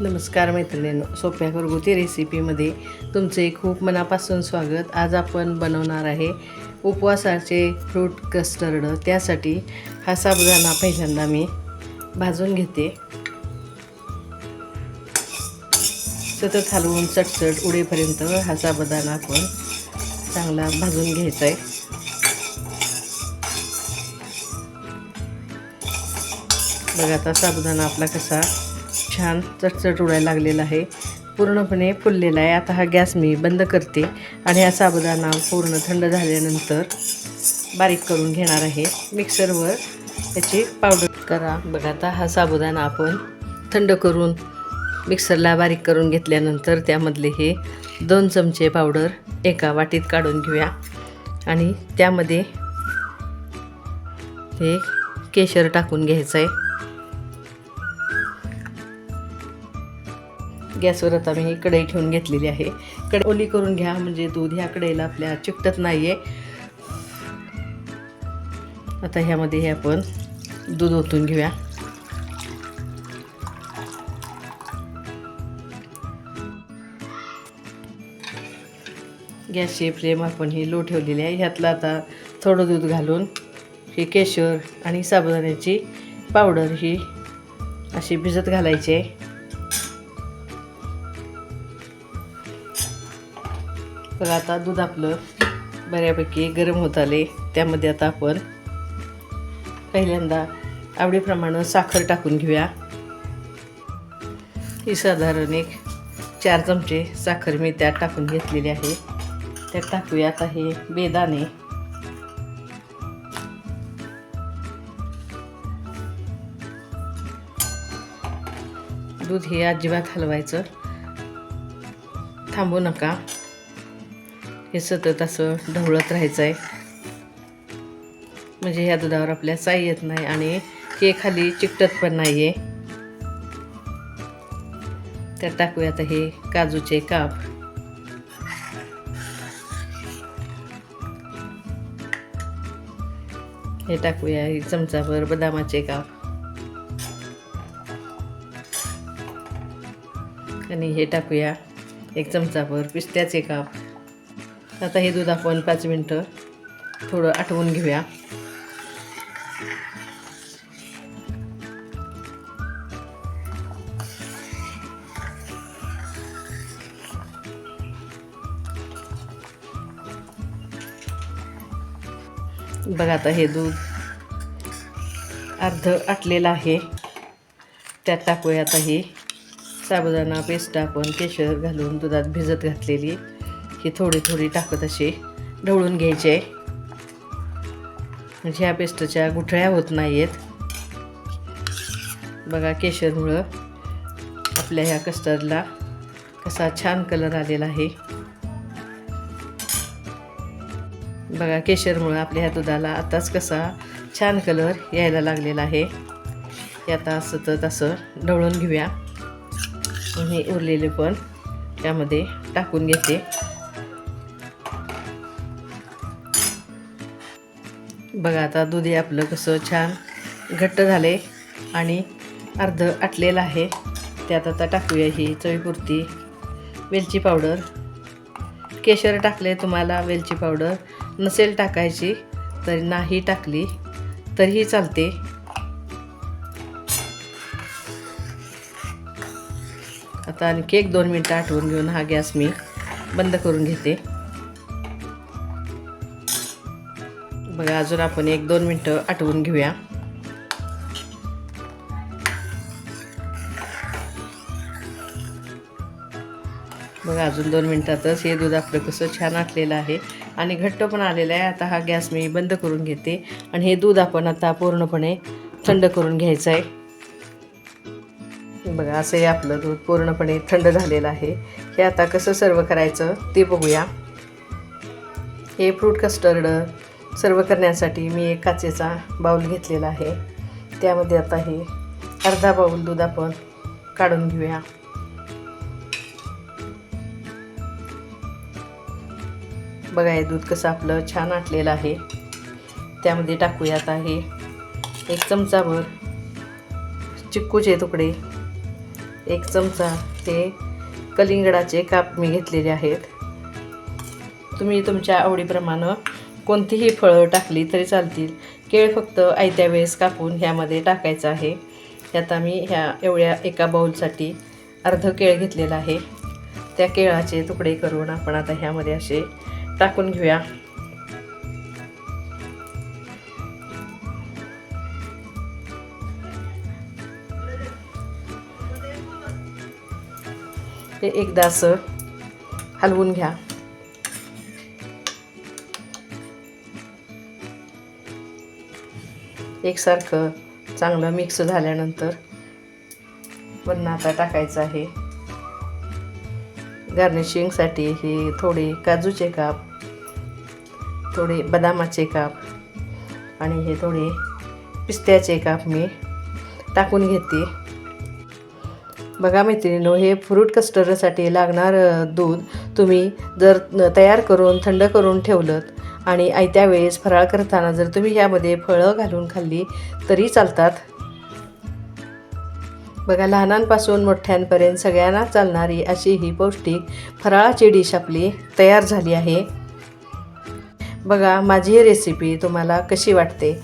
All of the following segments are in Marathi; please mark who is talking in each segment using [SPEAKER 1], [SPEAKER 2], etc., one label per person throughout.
[SPEAKER 1] नमस्कार मैत्रिणींनो सोप्या घरगुती रेसिपीमध्ये तुमचे खूप मनापासून स्वागत. आज आपण बनवणार आहे उपवासाचे फ्रूट कस्टर्ड. त्यासाठी हा साबुदाणा पहिल्यांदा मी भाजून घेते. सतत हलवून चटचट उडेपर्यंत हा साबुदाणा आपण चांगला भाजून घ्यायचा आहे बघा आता साबुदाणा आपला कसा छान चटचट उडायला लागलेला आहे. पूर्णपणे फुललेला आहे. आता हा गॅस मी बंद करते आणि हा साबुदाणा पूर्ण थंड झाल्यानंतर बारीक करून घेणार आहे. मिक्सरवर त्याची पावडर करा. बघा आता हा साबुदाणा आपण थंड करून मिक्सरला बारीक करून घेतल्यानंतर त्यामधले हे दोन चमचे पावडर एका वाटीत काढून घेऊया. आणि त्यामध्ये हे केशर टाकून घ्यायचं आहे गॅसवर आता मी ही कढई ठेवून घेतलेली आहे. कढई ओली करून घ्या म्हणजे दूध ह्या कढईला आपल्या चिकटत नाही आहे आता ह्यामध्ये हे आपण दूध ओतून घेऊया. गॅसची फ्लेम आपण ही लो ठेवलेली आहे. ह्यातलं आता थोडं दूध घालून ही केशर आणि साबुदाण्याची पावडर ही अशी भिजत घालायची आहे. तर आता दूध आपलं बऱ्यापैकी गरम होत आले. त्यामध्ये आता आपण पहिल्यांदा आवडीप्रमाणे साखर टाकून घेऊया. ही साधारण एक चार चमचे साखर मी त्यात टाकून घेतलेली आहे. त्यात टाकूया आता हे बेदाणे. दूध हे अजिबात हलवायचं थांबू नका. हे सतत असं ढवळत राहायचं आहे म्हणजे ह्या दुधावर आपल्या साई येत नाही आणि हे खाली चिकटत पण नाही आहे त्यात टाकूया आता हे काजूचे काप. हे टाकूया एक चमचाभर बदामाचे काप. आणि हे टाकूया एक चमचाभर पिस्त्याचे काप. आता हे दूध आपण पाच मिनटं थोडं आटवून घेऊया. बघा आता हे दूध अर्ध आटलेलं आहे. त्यात टाकूया आता ही. साबुदाणा पेस्ट आपण केशर घालून दुधात भिजत घातलेली. ही थोडी थोडी टाकत अशी ढवळून घ्यायची. आहे म्हणजे ह्या पेस्टच्या गुठळ्या होत नाही आहेत बघा केशरमुळं आपल्या ह्या कस्टर्डला कसा छान कलर आलेला आहे. बघा केशरमुळं आपल्या ह्या दुधाला आताच कसा छान कलर यायला लागलेला आहे. हे आता सतत असं ढवळून घेऊया. हे उरलेले पण त्यामध्ये टाकून घेते. बघा आता दूध आपलं कसं छान घट्ट झाले आणि अर्ध आटलेलं आहे. त्यात आता टाकूया ही चवीपुरती वेलची पावडर. केशर टाकले तुम्हाला वेलची पावडर. नसेल टाकायची तरी नाही टाकली तरीही चालते. आता आणखी एक दोन मिनटं आठवून घेऊन हा गॅस मी बंद करून घेते. बघा अजून आपण एक दोन मिनटं आठवून घेऊया. बघा अजून दोन मिनटातच हे दूध आपलं कसं छान आटलेलं आहे. आणि घट्ट पण आलेलं आहे. आता हा गॅस मी बंद करून घेते. आणि हे दूध आपण आता पूर्णपणे थंड करून घ्यायचं आहे. बघा असं हे आपलं दूध पूर्णपणे थंड झालेलं आहे. हे आता कसं सर्व करायचं ते बघूया. हे फ्रूट कस्टर्ड सर्व करण्यासाठी मी एक काचेचा बाऊल घेतलेला आहे. त्यामध्ये आता हे अर्धा बाऊल दूध आपण काढून घेऊया. बघा हे दूध कसं आपलं छान आटलेलं आहे. त्यामध्ये टाकूया आता हे एक चमचाभर चिक्कूचे तुकडे एक चमचा ते कलिंगडाचे काप मी घेतलेले आहेत. तुम्ही तुमच्या आवडीप्रमाणे कोणतीही फळं टाकली तरी चालतील. केळ फक्त आयत्या वेळेस कापून ह्यामध्ये टाकायचं आहे. त्यात आम्ही ह्या एवढ्या एका बाऊलसाठी अर्ध केळ घेतलेला आहे. त्या केळाचे तुकडे करून आपण आता ह्यामध्ये असे टाकून घेऊया. ते एकदा असं हलवून घ्या. एकसारखं चांगलं मिक्स झाल्यानंतर पुन्हा आता टाकायचं आहे. गार्निशिंगसाठी हे थोडे काजूचे काप थोडे बदामाचे काप आणि हे थोडे पिस्त्याचे काप मी टाकून घेते. बघा मैत्रिणीनो हे फ्रूट कस्टर्डसाठी लागणारं दूध तुम्ही जर तयार करून थंड करून ठेवलं आणि आयत्या वेळेस फराळ करताना जर तुम्ही यामध्ये फळं घालून खाल्ली तरी चालतात. बघा लहानांपासून मोठ्यांपर्यंत सगळ्यांना चालणारी अशी ही पौष्टिक फराळाची डिश आपली तयार झाली आहे. बघा माझी ही रेसिपी तुम्हाला कशी वाटते?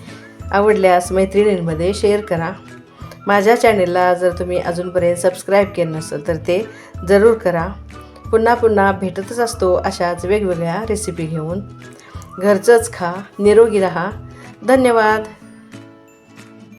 [SPEAKER 1] आवडल्यास मैत्रिणींमध्ये शेअर करा. माझ्या चॅनेलला जर तुम्ही अजूनपर्यंत सबस्क्राईब केलं नसेल तर ते जरूर करा. पुन्हा पुन्हा भेटतच असतो अशाच वेगवेगळ्या रेसिपी घेऊन. घरचंच खा निरोगी राहा. धन्यवाद.